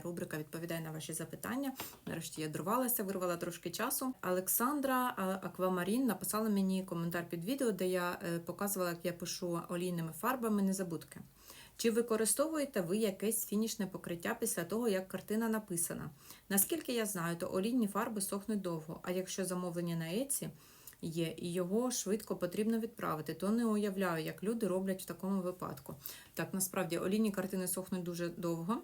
рубрика відповідає на ваші запитання. Нарешті я дорвалася, вирвала трошки часу. Олександра Аквамарін написала мені коментар під відео, де я е, показувала, як я пишу олійними фарбами незабудки. Чи використовуєте ви якесь фінішне покриття після того, як картина написана? Наскільки я знаю, то олійні фарби сохнуть довго, а якщо замовлення на Еці є і його швидко потрібно відправити, то не уявляю, як люди роблять в такому випадку. Так, насправді олійні картини сохнуть дуже довго.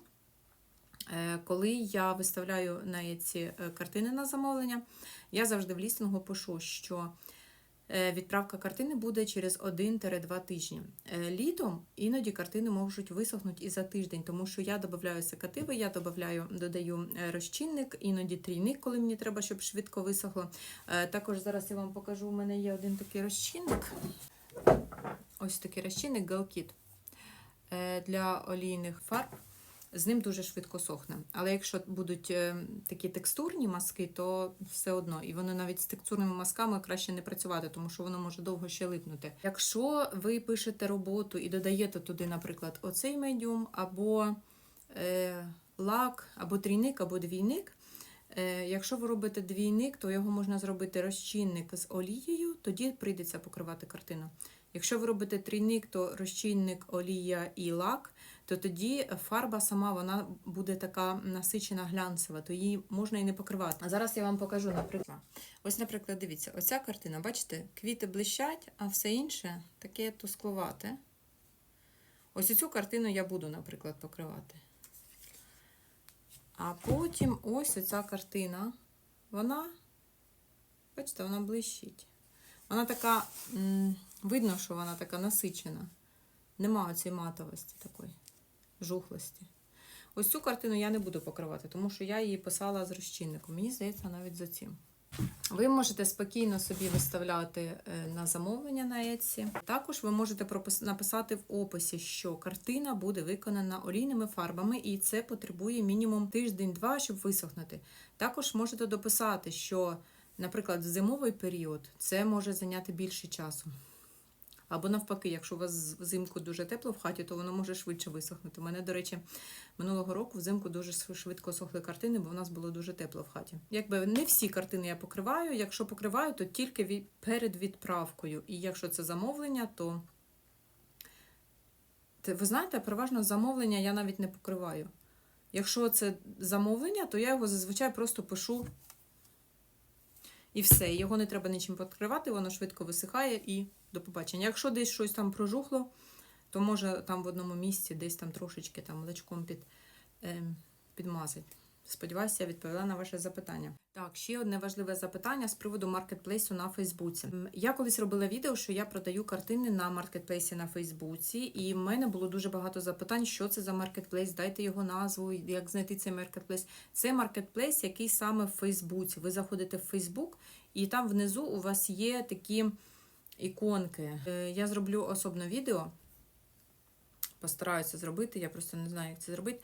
Е, Коли я виставляю ці е, картини на замовлення, я завжди в лістингу пишу, що е, відправка картини буде через 1-2 тижні. Літом іноді картини можуть висохнути і за тиждень, тому що я додаю секативи, я додаю, додаю розчинник, іноді трійник, коли мені треба, щоб швидко висохло. Також зараз я вам покажу, у мене є один такий розчинник. Ось такий розчинник Галкіт для олійних фарб. З ним дуже швидко сохне. Але якщо будуть е, такі текстурні маски, то все одно. І воно навіть з текстурними масками краще не працювати, тому що воно може довго ще липнути. Якщо ви пишете роботу і додаєте туди, наприклад, оцей медіум, або е, лак, або трійник, або двійник. Е, Якщо ви робите двійник, то його можна зробити розчинник з олією, тоді прийдеться покривати картину. Якщо ви робите трійник, то розчинник, олія і лак, то тоді фарба сама вона буде така насичена глянцева, то її можна і не покривати. А зараз я вам покажу, наприклад. Ось, наприклад, дивіться, оця картина, бачите, квіти блищать, а все інше таке тускловате. Ось цю картину я буду, наприклад, покривати. А потім ось оця картина, вона, бачите, вона блищить. Вона така, видно, що вона така насичена. Нема цієї матовості такої, жухлості. Ось цю картину я не буду покривати, тому що я її писала з розчинником. Мені здається, навіть за цим. Ви можете спокійно собі виставляти е, на замовлення на Etsy. Також ви можете написати в описі, що картина буде виконана олійними фарбами, і це потребує мінімум тиждень-два, щоб висохнути. Також можете дописати, що, наприклад, в зимовий період це може зайняти більше часу. Або навпаки, якщо у вас взимку дуже тепло в хаті, то воно може швидше висохнути. У мене, до речі, минулого року взимку дуже швидко сохли картини, бо в нас було дуже тепло в хаті. Якби не всі картини я покриваю. Якщо покриваю, то тільки перед відправкою. І якщо це замовлення, то ви знаєте, переважно замовлення я навіть не покриваю. Якщо це замовлення, то я його зазвичай просто пишу і все. Його не треба нічим покривати, воно швидко висихає і до побачення. Якщо десь щось там прожухло, то може там в одному місці десь там трошечки там лачком під, е, підмазати. Сподіваюся, я відповіла на ваше запитання. Так, ще одне важливе запитання з приводу маркетплейсу на Фейсбуці. Я колись робила відео, що я продаю картини на маркетплейсі на Фейсбуці, і в мене було дуже багато запитань, що це за маркетплейс, дайте його назву, як знайти цей маркетплейс. Це маркетплейс, який саме в Фейсбуці. Ви заходите в Фейсбук, і там внизу у вас є такі іконки. Е, Я зроблю особне відео. Постараюся зробити, я просто не знаю, як це зробити.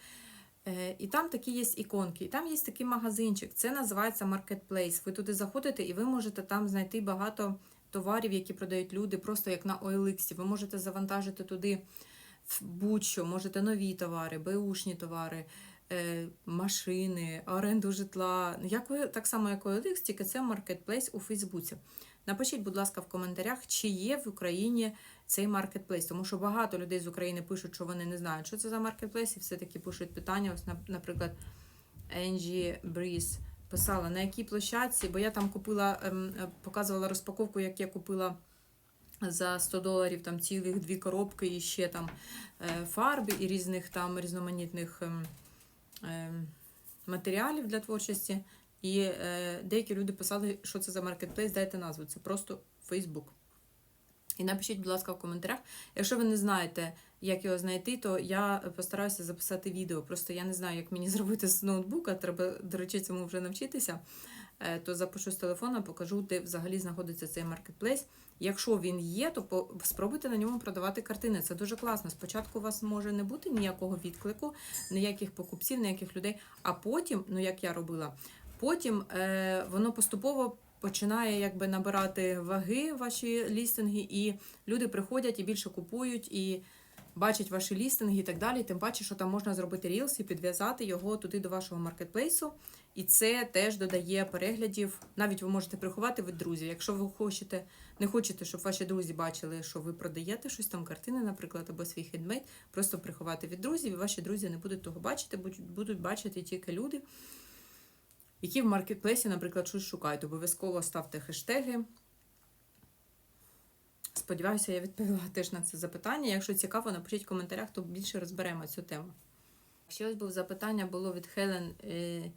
Е, І там такі є іконки, і там є такий магазинчик. Це називається Marketplace. Ви туди заходите і ви можете там знайти багато товарів, які продають люди, просто як на OLX. Ви можете завантажити туди будь-що, можете нові товари, беушні товари, машини, оренду житла. Як ви так само, як OLX, тільки це Marketplace у Фейсбуці. Напишіть, будь ласка, в коментарях, чи є в Україні цей маркетплейс, тому що багато людей з України пишуть, що вони не знають, що це за маркетплейс, і все-таки пишуть питання. Ось, наприклад, Енджі Бріз писала, на якій площадці, бо я там купила, ем, е, показувала розпаковку, як я купила за 100 доларів там цілих дві коробки і ще там е, фарби і різних там різноманітних ем, матеріалів для творчості. І е, деякі люди писали, що це за маркетплейс, дайте назву. Це просто Facebook. І напишіть, будь ласка, в коментарях. Якщо ви не знаєте, як його знайти, то я постараюся записати відео. Просто я не знаю, як мені зробити з ноутбука. Треба, до речі, цьому вже навчитися. Е, То запишу з телефона, покажу, де взагалі знаходиться цей маркетплейс. Якщо він є, то спробуйте на ньому продавати картини. Це дуже класно. Спочатку у вас може не бути ніякого відклику, ніяких покупців, ніяких людей. А потім, ну як я робила, потім е, воно поступово починає якби набирати ваги ваші лістинги, і люди приходять і більше купують, і бачать ваші лістинги і так далі. Тим паче, що там можна зробити рілс і підв'язати його туди до вашого маркетплейсу. І це теж додає переглядів. Навіть ви можете приховати від друзів. Якщо ви хочете, не хочете, щоб ваші друзі бачили, що ви продаєте щось там, картини, наприклад, або свій хендмейд, просто приховати від друзів, і ваші друзі не будуть того бачити, будуть- бачити тільки люди, які в маркетплейсі, наприклад, щось шукають. Обов'язково ставте хештеги. Сподіваюся, я відповіла теж на це запитання. Якщо цікаво, напишіть в коментарях, то більше розберемо цю тему. Ще ось був запитання було від Хелен е,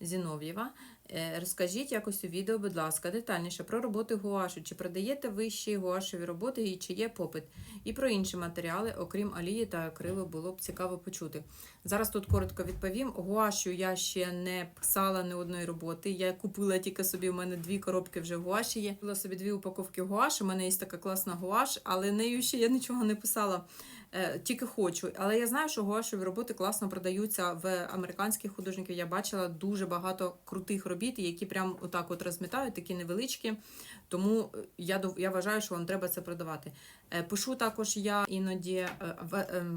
Зінов'єва. Е, розкажіть якось у відео, будь ласка, детальніше про роботи гуашу. Чи продаєте ви ще гуашеві роботи і чи є попит? І про інші матеріали, окрім алії та акрилу, було б цікаво почути. Зараз тут коротко відповім. Гуашу я ще не писала ні одної роботи. Я купила тільки собі, у мене дві коробки вже гуаші є. Купила собі дві упаковки гуаш. У мене є така класна гуаш, але нею ще я нічого не писала. Е, Тільки хочу. Але я знаю, що гуашеві роботи класно продаються в американських художників. Я бачила дуже багато крутих робіт, які прям отак от розмітають, такі невеличкі. Тому е, я, я вважаю, що вам треба це продавати. Е, Пишу також я іноді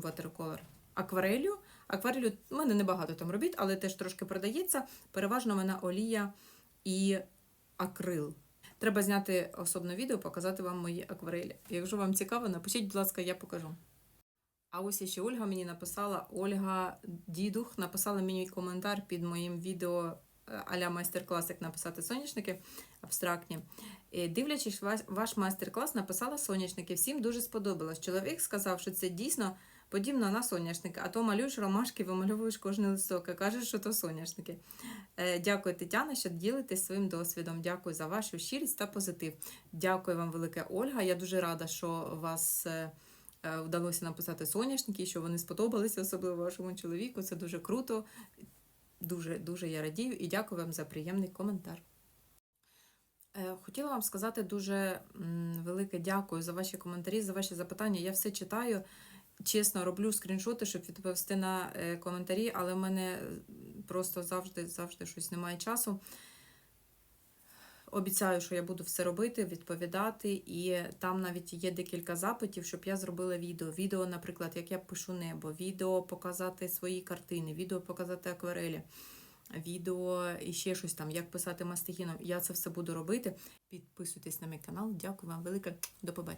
watercolor, акварелью. Акварелю в мене небагато там робіт, але теж трошки продається. Переважно в мене олія і акрил. Треба зняти особне відео, показати вам мої акварелі. Якщо вам цікаво, напишіть, будь ласка, я покажу. А ось ще Ольга мені написала, Ольга Дідух написала мені коментар під моїм відео е, аля майстер-клас, як написати соняшники абстрактні. Е, Дивлячись ваш, майстер-клас, написала соняшники. Всім дуже сподобалось. Чоловік сказав, що це дійсно подібно на соняшники, а то малюєш ромашки, вимальовуєш кожний листок і кажеш, що то соняшники. Е, Дякую, Тетяна, що ділитесь своїм досвідом. Дякую за вашу щирість та позитив. Дякую вам, велике Ольга. Я дуже рада, що вас. Е, Вдалося написати соняшники, що вони сподобалися, особливо вашому чоловіку. Це дуже круто. Дуже дуже я радію і дякую вам за приємний коментар. Е, Хотіла вам сказати дуже велике дякую за ваші коментарі, за ваші запитання. Я все читаю. Чесно, роблю скріншоти, щоб відповісти на е, коментарі, але в мене просто завжди, завжди щось немає часу. Обіцяю, що я буду все робити, відповідати, і там навіть є декілька запитів, щоб я зробила відео. Відео, наприклад, як я пишу небо, відео показати свої картини, відео показати акварелі, відео і ще щось там, як писати мастихіном. Я це все буду робити. Підписуйтесь на мій канал. Дякую вам велике. До побачення.